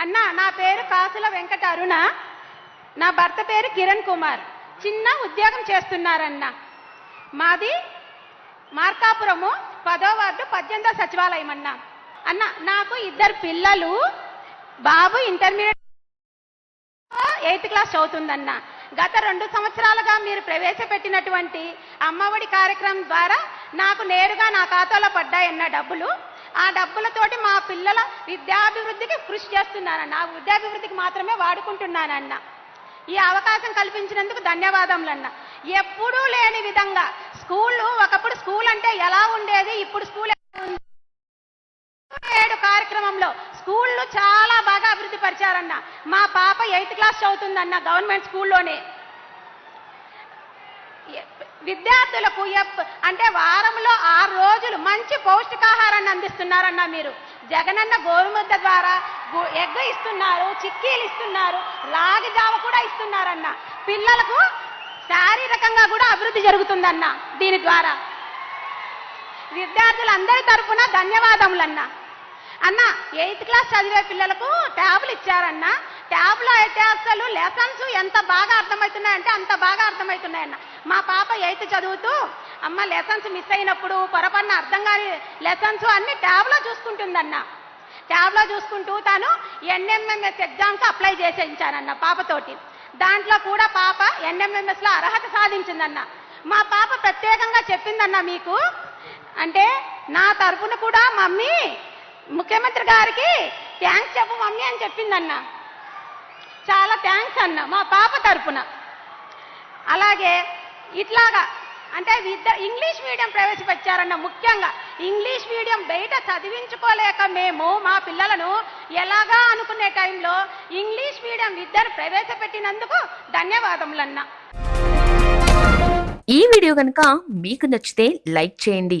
అన్న నా పేరు కాసుల వెంకట అరుణ. నా భర్త పేరు కిరణ్ కుమార్. చిన్న ఉద్యోగం చేస్తున్నారన్న. మాది మార్కాపురము పదో వార్డు పద్దెనిమిదో సచివాలయం అన్న. అన్న నాకు ఇద్దరు పిల్లలు. బాబు ఇంటర్మీడియట్ ఎయిత్ క్లాస్ చదువుతుందన్న. గత రెండు సంవత్సరాలుగా మీరు ప్రవేశపెట్టినటువంటి అమ్మఒడి కార్యక్రమం ద్వారా నాకు నేరుగా నా ఖాతాలో పడ్డాయన్న డబ్బులు. ఆ డబ్బులతోటి మా పిల్లల విద్యాభివృద్ధికి కృషి చేస్తున్నానన్న. ఆ విద్యాభివృద్ధికి మాత్రమే వాడుకుంటున్నానన్న. ఈ అవకాశం కల్పించినందుకు ధన్యవాదములన్న. ఎప్పుడూ లేని విధంగా స్కూళ్ళు ఒకప్పుడు స్కూల్ అంటే ఎలా ఉండేది ఇప్పుడు స్కూల్ ఏడు కార్యక్రమంలో స్కూళ్ళు చాలా బాగా అభివృద్ధి పరిచారన్న. మా పాప ఎయిత్ క్లాస్ చదువుతుందన్న గవర్నమెంట్ స్కూల్లోనే. విద్యార్థులకు ఎప్- అంటే వారంలో ఆరు రోజులు పౌష్టికాహారాన్ని అందిస్తున్నారన్న మీరు. జగనన్న గోరుముద్ద ద్వారా ఎగ్ ఇస్తున్నారు చిక్కీలు ఇస్తున్నారు రాగి జావ కూడా ఇస్తున్నారన్న. పిల్లలకు శారీరకంగా కూడా అభివృద్ధి జరుగుతుందన్న దీని ద్వారా. విద్యార్థులందరి తరఫున ధన్యవాదములన్న. అన్న ఎయిత్ క్లాస్ చదివే పిల్లలకు ట్యాబ్లు ఇచ్చారన్న ట్యాబ్లో అయితే అసలు లెసన్స్ ఎంత బాగా అర్థమవుతున్నాయంటే అంత బాగా అర్థమవుతున్నాయన్న. మా పాప ఎయిత్ చదువుతూ అమ్మ లెసన్స్ మిస్ అయినప్పుడు పొరపడిన అర్థం కాని లెసన్స్ అన్ని ట్యాబ్లో చూసుకుంటుందన్న. ట్యాబ్లో చూసుకుంటూ తాను ఎన్ఎంఎంఎస్ ఎగ్జామ్కి అప్లై చేసేయించానన్న పాపతోటి. దాంట్లో కూడా పాప ఎన్ఎంఎంఎస్లో అర్హత సాధించిందన్న. మా పాప ప్రత్యేకంగా చెప్పిందన్న మీకు అంటే నా తరపున కూడా మమ్మీ ముఖ్యమంత్రి గారికి థ్యాంక్స్ చెప్పు మమ్మీ అని చెప్పిందన్న. చాలా థ్యాంక్స్ అన్న మా పాప తరపున. అలాగే ఇట్లాగా అంటే విద్య ఇంగ్లీష్ మీడియం ప్రవేశపెట్టారన్న ముఖ్యంగా. ఇంగ్లీష్ మీడియం బయట చదివించుకోలేక మేము మా పిల్లలను ఎలాగా అనుకునే టైంలో ఇంగ్లీష్ మీడియం విద్యను ప్రవేశపెట్టినందుకు ధన్యవాదములన్నా. ఈ వీడియో కనుక మీకు నచ్చితే లైక్ చేయండి